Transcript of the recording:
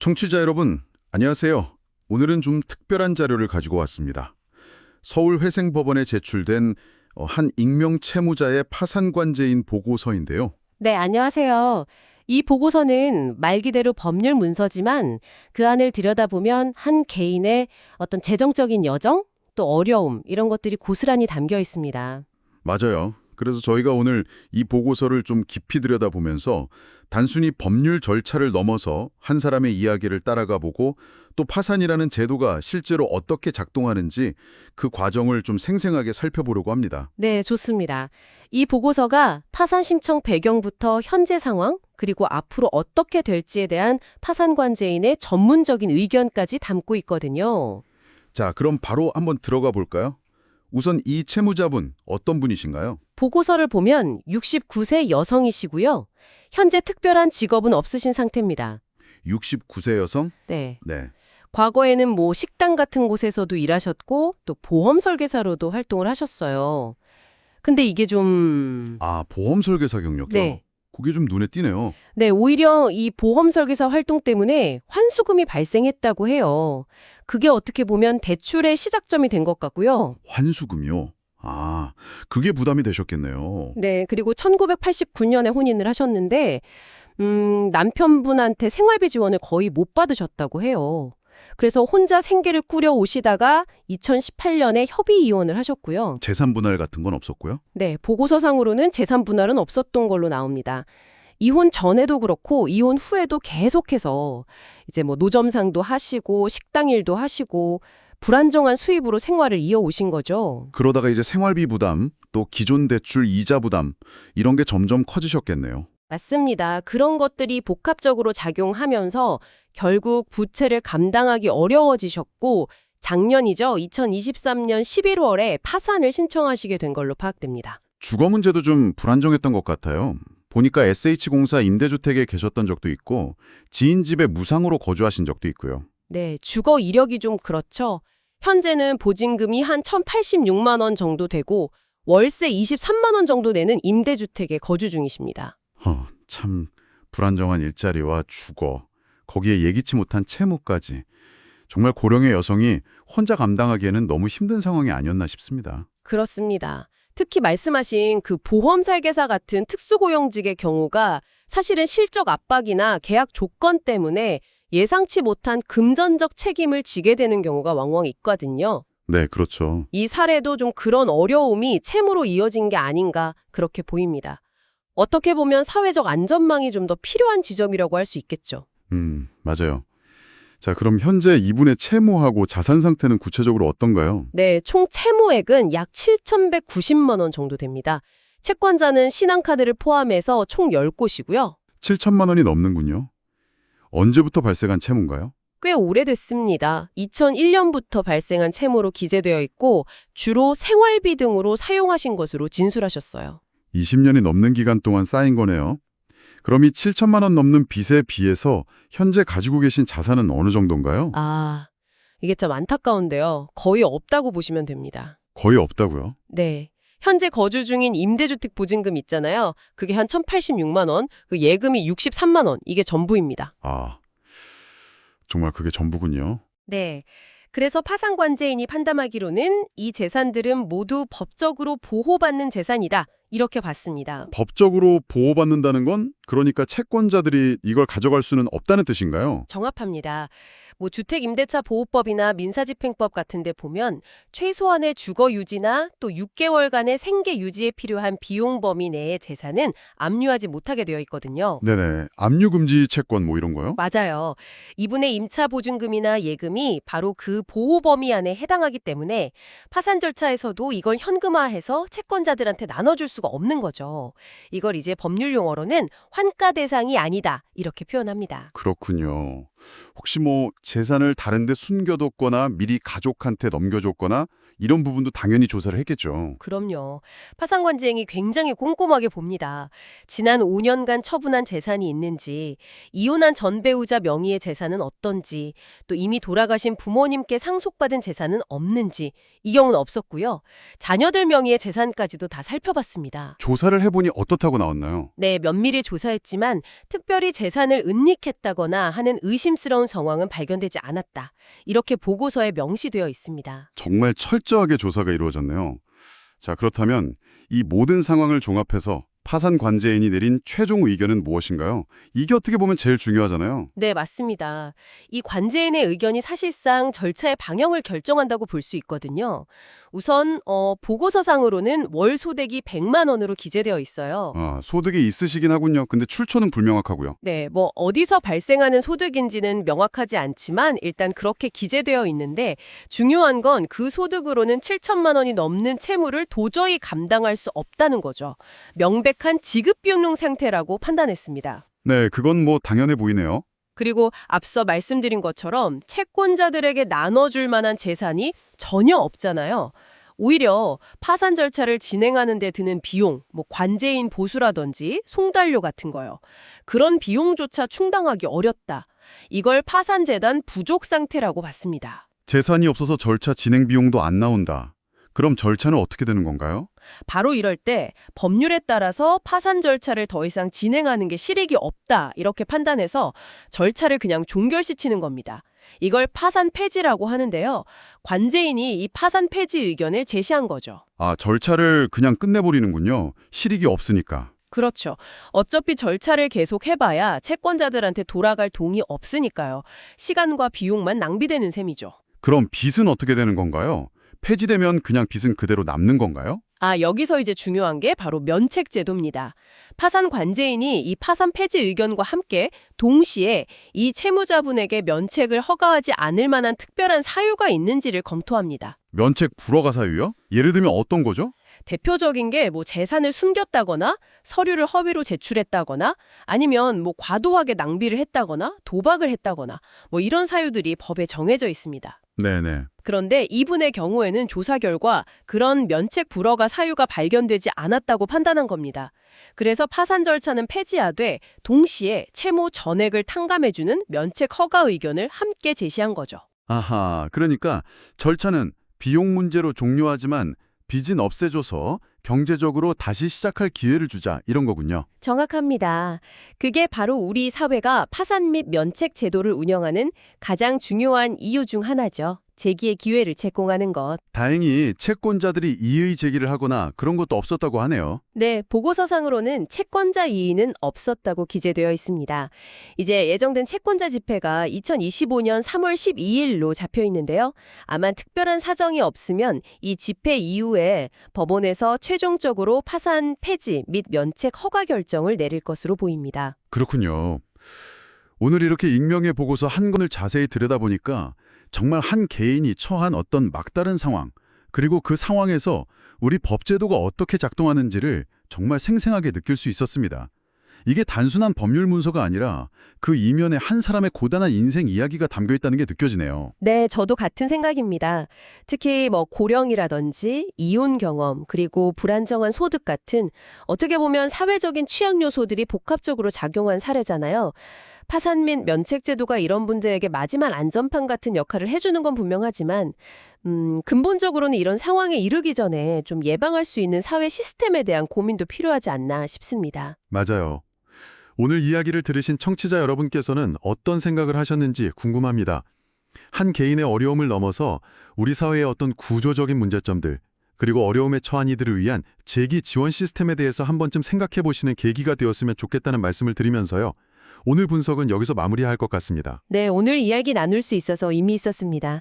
청취자 여러분, 안녕하세요. 오늘은 좀 특별한 자료를 가지고 왔습니다. 서울회생법원에 제출된 어, 한 익명 채무자의 파산관제인 보고서인데요. 네, 안녕하세요. 이 보고서는 말 그대로 법률 문서지만 그 안을 들여다보면 한 개인의 어떤 재정적인 여정, 또 어려움, 이런 것들이 고스란히 담겨 있습니다. 맞아요. 그래서 저희가 오늘 이 보고서를 좀 깊이 들여다보면서 단순히 법률 절차를 넘어서 한 사람의 이야기를 따라가 보고 또 파산이라는 제도가 실제로 어떻게 작동하는지 그 과정을 좀 생생하게 살펴보려고 합니다. 네, 좋습니다. 이 보고서가 파산 신청 배경부터 현재 상황, 그리고 앞으로 어떻게 될지에 대한 파산 관제인의 전문적인 의견까지 담고 있거든요. 자, 그럼 바로 한번 들어가 볼까요? 우선 이 채무자분 어떤 분이신가요? 보고서를 보면 69세 여성이시고요. 현재 특별한 직업은 없으신 상태입니다. 69세 여성? 네. 네. 과거에는 뭐 식당 같은 곳에서도 일하셨고 또 보험 설계사로도 활동을 하셨어요. 근데 이게 좀 아, 보험 설계사 경력요? 네. 그게 좀 눈에 띄네요. 네, 오히려 이 보험 설계사 활동 때문에 환수금이 발생했다고 해요. 그게 어떻게 보면 대출의 시작점이 된 것 같고요. 환수금요? 아, 그게 부담이 되셨겠네요. 네, 그리고 1989년에 혼인을 하셨는데 음, 남편분한테 생활비 지원을 거의 못 받으셨다고 해요. 그래서 혼자 생계를 꾸려 오시다가 2018년에 협의 이혼을 하셨고요. 재산 분할 같은 건 없었고요? 네, 보고서상으로는 재산 분할은 없었던 걸로 나옵니다. 이혼 전에도 그렇고 이혼 후에도 계속해서 이제 뭐 노점상도 하시고 식당 일도 하시고 불안정한 수입으로 생활을 이어오신 거죠. 그러다가 이제 생활비 부담, 또 기존 대출 이자 부담 이런 게 점점 커지셨겠네요. 맞습니다. 그런 것들이 복합적으로 작용하면서 결국 부채를 감당하기 어려워지셨고 작년이죠. 2023년 11월에 파산을 신청하시게 된 걸로 파악됩니다. 주거 문제도 좀 불안정했던 것 같아요. 보니까 SH공사 임대주택에 계셨던 적도 있고 지인 집에 무상으로 거주하신 적도 있고요. 네, 주거 이력이 좀 그렇죠. 현재는 보증금이 한 1,086만 원 정도 되고 월세 23만 원 정도 내는 임대주택에 거주 중이십니다. 허, 참 불안정한 일자리와 주거, 거기에 예기치 못한 채무까지 정말 고령의 여성이 혼자 감당하기에는 너무 힘든 상황이 아니었나 싶습니다. 그렇습니다. 특히 말씀하신 그 보험 설계사 같은 특수고용직의 경우가 사실은 실적 압박이나 계약 조건 때문에 예상치 못한 금전적 책임을 지게 되는 경우가 왕왕 있거든요. 네, 그렇죠. 이 사례도 좀 그런 어려움이 채무로 이어진 게 아닌가 그렇게 보입니다. 어떻게 보면 사회적 안전망이 좀 더 필요한 지점이라고 할 수 있겠죠. 음, 맞아요. 자, 그럼 현재 이분의 채무하고 자산 상태는 구체적으로 어떤가요? 네, 총 채무액은 약 7,190만 원 정도 됩니다. 채권자는 신한카드를 포함해서 총 10곳이고요. 7천만 원이 넘는군요. 언제부터 발생한 채무인가요? 꽤 오래됐습니다. 2001년부터 발생한 채무로 기재되어 있고 주로 생활비 등으로 사용하신 것으로 진술하셨어요. 20년이 넘는 기간 동안 쌓인 거네요. 그럼 이 7천만 원 넘는 빚에 비해서 현재 가지고 계신 자산은 어느 정도인가요? 아, 이게 참 안타까운데요. 거의 없다고 보시면 됩니다. 거의 없다고요. 네. 현재 거주 중인 임대주택 보증금 있잖아요. 그게 한 1,086만 원, 그 예금이 63만 원, 이게 전부입니다. 아, 정말 그게 전부군요. 네. 그래서 파산관제인이 판단하기로는 이 재산들은 모두 법적으로 보호받는 재산이다. 이렇게 봤습니다. 법적으로 보호받는다는 건 그러니까 채권자들이 이걸 가져갈 수는 없다는 뜻인가요? 정합합니다. 뭐 주택임대차 보호법이나 민사집행법 같은 데 보면 최소한의 주거 유지나 또 6개월간의 생계 유지에 필요한 비용 범위 내의 재산은 압류하지 못하게 되어 있거든요. 네네. 압류 금지 채권 뭐 이런 거요? 맞아요. 이분의 임차 보증금이나 예금이 바로 그 보호 범위 안에 해당하기 때문에 파산 절차에서도 이걸 현금화해서 채권자들한테 나눠줄 수가 없는 거죠. 이걸 이제 법률 용어로는 환가 대상이 아니다 이렇게 표현합니다. 그렇군요. 혹시 뭐 재산을 다른 데 숨겨뒀거나 미리 가족한테 넘겨줬거나 이런 부분도 당연히 조사를 했겠죠. 그럼요. 파산관제행이 굉장히 꼼꼼하게 봅니다. 지난 5년간 처분한 재산이 있는지, 이혼한 전 배우자 명의의 재산은 어떤지, 또 이미 돌아가신 부모님께 상속받은 재산은 없는지, 이 경우는 없었고요. 자녀들 명의의 재산까지도 다 살펴봤습니다. 조사를 해보니 어떻다고 나왔나요? 네, 면밀히 조사했지만 특별히 재산을 은닉했다거나 하는 의심 의심스러운 정황은 발견되지 않았다. 이렇게 보고서에 명시되어 있습니다. 정말 철저하게 조사가 이루어졌네요. 자, 그렇다면 이 모든 상황을 종합해서 파산 관제인이 내린 최종 의견은 무엇인가요? 이게 어떻게 보면 제일 중요하잖아요. 네, 맞습니다. 이 관제인의 의견이 사실상 절차의 방향을 결정한다고 볼 수 있거든요. 우선 어, 보고서상으로는 월 소득이 100만 원으로 기재되어 있어요. 아, 소득이 있으시긴 하군요. 근데 출처는 불명확하고요. 네, 뭐 어디서 발생하는 소득인지는 명확하지 않지만 일단 그렇게 기재되어 있는데 중요한 건 그 소득으로는 7천만 원이 넘는 채무를 도저히 감당할 수 없다는 거죠. 명백 한 지급 비용용 상태라고 판단했습니다. 네, 그건 뭐 당연해 보이네요. 그리고 앞서 말씀드린 것처럼 채권자들에게 나눠줄 만한 재산이 전혀 없잖아요. 오히려 파산 절차를 진행하는 데 드는 비용, 뭐 관제인 보수라든지 송달료 같은 거요. 그런 비용조차 충당하기 어렵다. 이걸 파산재단 부족 상태라고 봤습니다. 재산이 없어서 절차 진행 비용도 안 나온다. 그럼 절차는 어떻게 되는 건가요? 바로 이럴 때 법률에 따라서 파산 절차를 더 이상 진행하는 게 실익이 없다 이렇게 판단해서 절차를 그냥 종결시키는 겁니다. 이걸 파산 폐지라고 하는데요. 관제인이 이 파산 폐지 의견을 제시한 거죠. 아, 절차를 그냥 끝내버리는군요. 실익이 없으니까. 그렇죠. 어차피 절차를 계속 해봐야 채권자들한테 돌아갈 돈이 없으니까요. 시간과 비용만 낭비되는 셈이죠. 그럼 빚은 어떻게 되는 건가요? 폐지되면 그냥 빚은 그대로 남는 건가요? 아, 여기서 이제 중요한 게 바로 면책 제도입니다. 파산 관제인이 이 파산 폐지 의견과 함께 동시에 이 채무자분에게 면책을 허가하지 않을 만한 특별한 사유가 있는지를 검토합니다. 면책 불허가 사유요? 예를 들면 어떤 거죠? 대표적인 게 뭐 재산을 숨겼다거나 서류를 허위로 제출했다거나 아니면 뭐 과도하게 낭비를 했다거나 도박을 했다거나 뭐 이런 사유들이 법에 정해져 있습니다. 네네. 그런데 이분의 경우에는 조사 결과 그런 면책 불허가 사유가 발견되지 않았다고 판단한 겁니다. 그래서 파산 절차는 폐지하되 동시에 채무 전액을 탕감해주는 면책 허가 의견을 함께 제시한 거죠. 아하, 그러니까 절차는 비용 문제로 종료하지만 빚은 없애줘서 경제적으로 다시 시작할 기회를 주자 이런 거군요. 정확합니다. 그게 바로 우리 사회가 파산 및 면책 제도를 운영하는 가장 중요한 이유 중 하나죠. 재기의 기회를 제공하는 것. 다행히 채권자들이 이의 제기를 하거나 그런 것도 없었다고 하네요. 네, 보고서상으로는 채권자 이의는 없었다고 기재되어 있습니다. 이제 예정된 채권자 집회가 2025년 3월 12일로 잡혀 있는데요. 아마 특별한 사정이 없으면 이 집회 이후에 법원에서 최종 적으로 파산 폐지 및 면책 허가 결정을 내릴 것으로 보입니다. 그렇군요. 오늘 이렇게 익명의 보고서 한 건을 자세히 들여다보니까 정말 한 개인이 처한 어떤 막다른 상황, 그리고 그 상황에서 우리 법제도가 어떻게 작동하는지를 정말 생생하게 느낄 수 있었습니다. 이게 단순한 법률 문서가 아니라 그 이면에 한 사람의 고단한 인생 이야기가 담겨 있다는 게 느껴지네요. 네, 저도 같은 생각입니다. 특히 뭐 고령이라든지 이혼 경험, 그리고 불안정한 소득 같은 어떻게 보면 사회적인 취약 요소들이 복합적으로 작용한 사례잖아요. 파산 및 면책 제도가 이런 분들에게 마지막 안전판 같은 역할을 해주는 건 분명하지만 음, 근본적으로는 이런 상황에 이르기 전에 좀 예방할 수 있는 사회 시스템에 대한 고민도 필요하지 않나 싶습니다. 맞아요. 오늘 이야기를 들으신 청취자 여러분께서는 어떤 생각을 하셨는지 궁금합니다. 한 개인의 어려움을 넘어서 우리 사회의 어떤 구조적인 문제점들, 그리고 어려움에 처한 이들을 위한 재기 지원 시스템에 대해서 한 번쯤 생각해 보시는 계기가 되었으면 좋겠다는 말씀을 드리면서요. 오늘 분석은 여기서 마무리할 것 같습니다. 네, 오늘 이야기 나눌 수 있어서 의미 있었습니다.